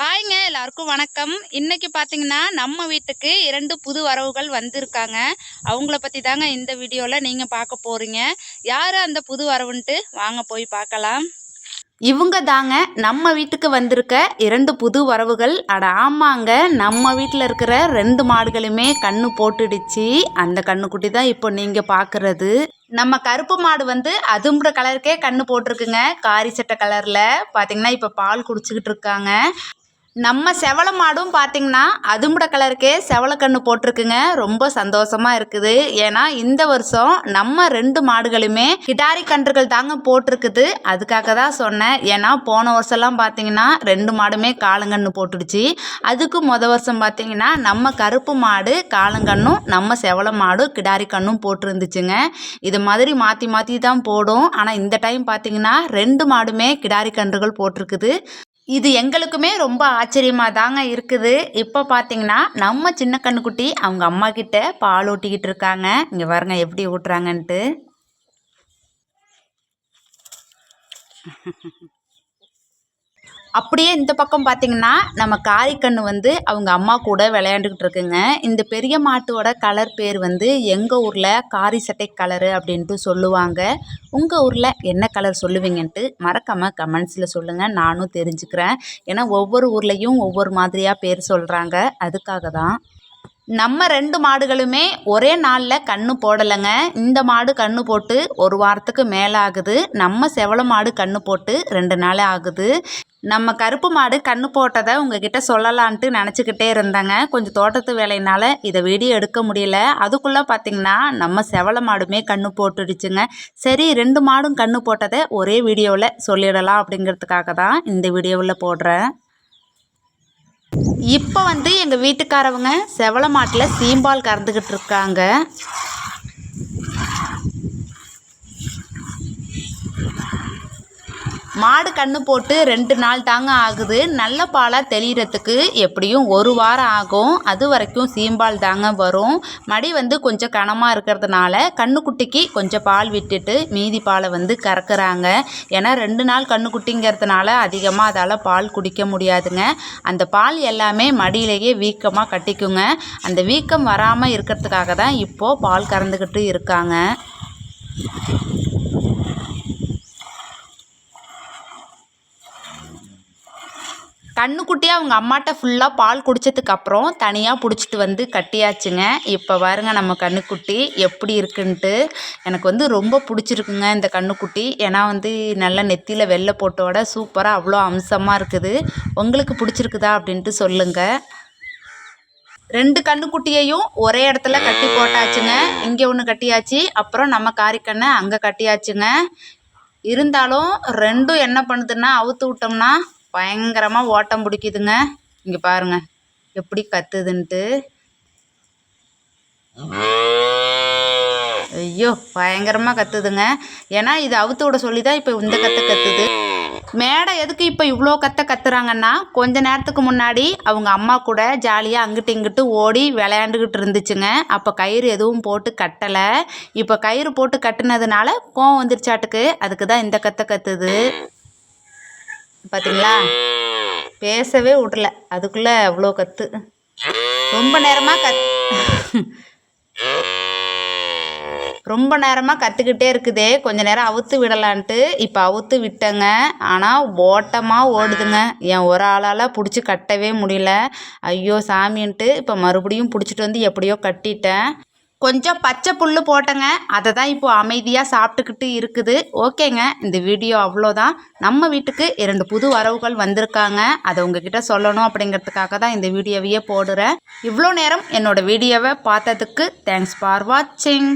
ஹாய்ங்க எல்லாருக்கும் வணக்கம். இன்னைக்கு பார்த்தீங்கன்னா நம்ம வீட்டுக்கு இரண்டு புது வரவுகள் வந்திருக்காங்க. அவங்கள பற்றி தாங்க இந்த வீடியோவில் நீங்கள் பார்க்க போகிறீங்க யார் அந்த புது வரவுன்ட்டு? வாங்க போய் பார்க்கலாம் இவங்க தாங்க நம்ம வீட்டுக்கு வந்திருக்க இரண்டு புது வரவுகள். அட ஆமாங்க நம்ம வீட்டில் இருக்கிற ரெண்டு மாடுகளுமே கண்ணு போட்டுடுச்சு. அந்த கண்ணுக்குட்டி தான் இப்போ நீங்கள் பார்க்குறது நம்ம கருப்பு மாடு வந்து அதும்புற கலருக்கே கண்ணு போட்டிருக்குங்க. காரி சட்டை கலரில். பார்த்தீங்கன்னா இப்போ பால் குடிச்சிக்கிட்டு இருக்காங்க. நம்ம செவல மாடும் பார்த்தீங்கன்னா அதும்பட கலருக்கே செவலக்கண்ணு போட்டிருக்குங்க. ரொம்ப சந்தோஷமா இருக்குது. ஏன்னா இந்த வருஷம் நம்ம ரெண்டு மாடுகளுமே கிடாரி கன்றுகள் தாங்க போட்டிருக்குது. அதுக்காக தான் சொன்னேன். ஏன்னா போன வருஷம்லாம் பார்த்தீங்கன்னா ரெண்டு மாடுமே காலங்கன்று போட்டுடுச்சு. அதுக்கு முத வருஷம் பார்த்தீங்கன்னா நம்ம கருப்பு மாடு காலங்கன்னும் நம்ம செவல மாடு கிடாரி கண்ணும் போட்டிருந்துச்சுங்க. இது மாதிரி மாற்றி மாற்றி தான் போடும். ஆனால் இந்த டைம் பார்த்தீங்கன்னா ரெண்டு மாடுமே கிடாரி கன்றுகள் போட்டிருக்குது. இது எங்களுக்குமே ரொம்ப ஆச்சரியமாக தாங்க இருக்குது. இப்போ பார்த்தீங்கன்னா நம்ம சின்ன கண்ணுக்குட்டி அவங்க அம்மா கிட்ட பால் ஊட்டிக்கிட்டு இருக்காங்க. இங்கே பாருங்க எப்படி ஊட்டுறாங்கன்ட்டு. அப்படியே இந்த பக்கம் பார்த்தீங்கன்னா நம்ம காரிக்கண்ணு வந்து அவங்க அம்மா கூட விளையாண்டுக்கிட்டு இருக்குங்க. இந்த பெரிய மாட்டோட கலர் பேர் வந்து எங்கள் ஊரில் காரி சட்டை கலரு அப்படின்ட்டு சொல்லுவாங்க. உங்கள் ஊரில் என்ன கலர் சொல்லுவீங்கன்ட்டு மறக்காமல் கமெண்ட்ஸில் சொல்லுங்கள் நானும் தெரிஞ்சுக்கிறேன். ஏன்னா ஒவ்வொரு ஊர்லேயும் ஒவ்வொரு மாதிரியாக பேர் சொல்கிறாங்க அதுக்காக தான் நம்ம ரெண்டு மாடுகளுமே ஒரே நாளில் கன்று போடலைங்க. இந்த மாடு கன்று போட்டு ஒரு வாரத்துக்கு மேலே ஆகுது. நம்ம செவள மாடு கன்று போட்டு ரெண்டு நாள் ஆகுது. நம்ம கருப்பு மாடு கன்று போட்டதை உங்ககிட்ட சொல்லலான்ட்டு நினச்சிக்கிட்டே இருந்தேங்க. கொஞ்சம் தோட்டத்து வேலையினால் இதை வீடியோ எடுக்க முடியல. அதுக்குள்ளே பார்த்திங்கன்னா நம்ம செவல மாடுமே கன்று போட்டுடுச்சுங்க. சரி ரெண்டு மாடும் கன்று போட்டதை ஒரே வீடியோவில் சொல்லிடலாம் அப்படிங்கிறதுக்காக தான் இந்த வீடியோவில் போடுறேன். இப்போ வந்து எங்கள் வீட்டுக்காரவங்க செவல மாட்டில் சீம்பால் கறந்துக்கிட்டு இருக்காங்க. மாடு கன்று போட்டு ரெண்டு நாள் தாங்க ஆகுது. நல்ல பாலாக தெளிகிறதுக்கு எப்படியும் ஒரு வாரம் ஆகும். அது வரைக்கும் சீம்பால் தாங்க வரும். மடி வந்து கொஞ்சம் கனமாக இருக்கிறதுனால கண்ணுக்குட்டிக்கு கொஞ்சம் பால் விட்டுட்டு மீதி பாலை வந்து கறக்குறாங்க. ஏன்னா ரெண்டு நாள் கண்ணுக்குட்டிங்கிறதுனால அதிகமாக அதால் பால் குடிக்க முடியாதுங்க. அந்த பால் எல்லாமே மடியிலேயே வீக்கமாக கட்டிக்குங்க. அந்த வீக்கம் வராமல் இருக்கிறதுக்காக தான் இப்போது பால் கறந்துக்கிட்டு இருக்காங்க. கண்ணுக்குட்டியாக அவங்க அம்மாட்ட ஃபுல்லாக பால் குடித்ததுக்கப்புறம் தனியாக பிடிச்சிட்டு வந்து கட்டியாச்சுங்க. இப்போ பாருங்க நம்ம கண்ணுக்குட்டி எப்படி இருக்குன்ட்டு. எனக்கு வந்து ரொம்ப பிடிச்சிருக்குங்க இந்த கண்ணுக்குட்டி. ஏன்னா வந்து நல்லா நெத்தியில் வெள்ளை போட்டோட சூப்பராக அவ்வளோ அம்சமாக இருக்குது. உங்களுக்கு பிடிச்சிருக்குதா அப்படின்ட்டு சொல்லுங்கள் ரெண்டு கண்ணுக்குட்டியையும் ஒரே இடத்துல கட்டி போட்டாச்சுங்க. இங்கே ஒன்று கட்டியாச்சு அப்புறம் நம்ம காரிக்கண்ணை அங்கே கட்டியாச்சுங்க. இருந்தாலும் ரெண்டும் என்ன பண்ணுதுன்னா அவுத்து விட்டோம்னா பயங்கரமாக ஓட்டம் பிடிக்குதுங்க. இங்கே பாருங்க. எப்படி கத்துதுன்ட்டு. ஐயோ பயங்கரமாக கத்துதுங்க. ஏன்னா இது அவுத்து விட சொல்லி தான் இப்போ இந்த கற்று கத்துது. மேடை எதுக்கு இப்போ இவ்வளோ கத்த கத்துறாங்கன்னா கொஞ்ச நேரத்துக்கு முன்னாடி அவங்க அம்மா கூட ஜாலியாக அங்கிட்டு இங்கிட்டு ஓடி விளையாண்டுக்கிட்டு இருந்துச்சுங்க. அப்போ கயிறு எதுவும் போட்டு கட்டலை. இப்போ கயிறு போட்டு கட்டினதுனால கோவம் வந்துருச்சாட்டுக்கு. அதுக்கு தான் இந்த கத்தை கத்துது. பார்த்தீங்களா பேசவே விடல அதுக்குள்ளே அவ்வளோ கற்று ரொம்ப நேரமாக கத் ரொம்ப நேரமாக கற்றுக்கிட்டே இருக்குதே. கொஞ்ச நேரம் அவுத்து விடலான்ட்டு இப்போ அவுத்து விட்டேங்க. ஆனால் ஓட்டமாக ஓடுதுங்க. என் ஒரு ஆளால் பிடிச்சி கட்டவே முடியல. ஐயோ சாமின்ட்டு இப்போ மறுபடியும் பிடிச்சிட்டு வந்து எப்படியோ கட்டிட்டேன். கொஞ்சம் பச்சை புல் போட்டேங்க. அதை தான் இப்போது அமைதியாக சாப்பிட்டுக்கிட்டு இருக்குது. ஓகேங்க. இந்த வீடியோ அவ்வளோதான். நம்ம வீட்டுக்கு இரண்டு புது வரவுகள் வந்திருக்காங்க. அதை உங்ககிட்ட சொல்லணும் அப்படிங்கிறதுக்காக தான் இந்த வீடியோவையே போடுறேன். இவ்வளோ நேரம் என்னோடய வீடியோவை பார்த்ததுக்கு தேங்க்ஸ் ஃபார் வாட்சிங்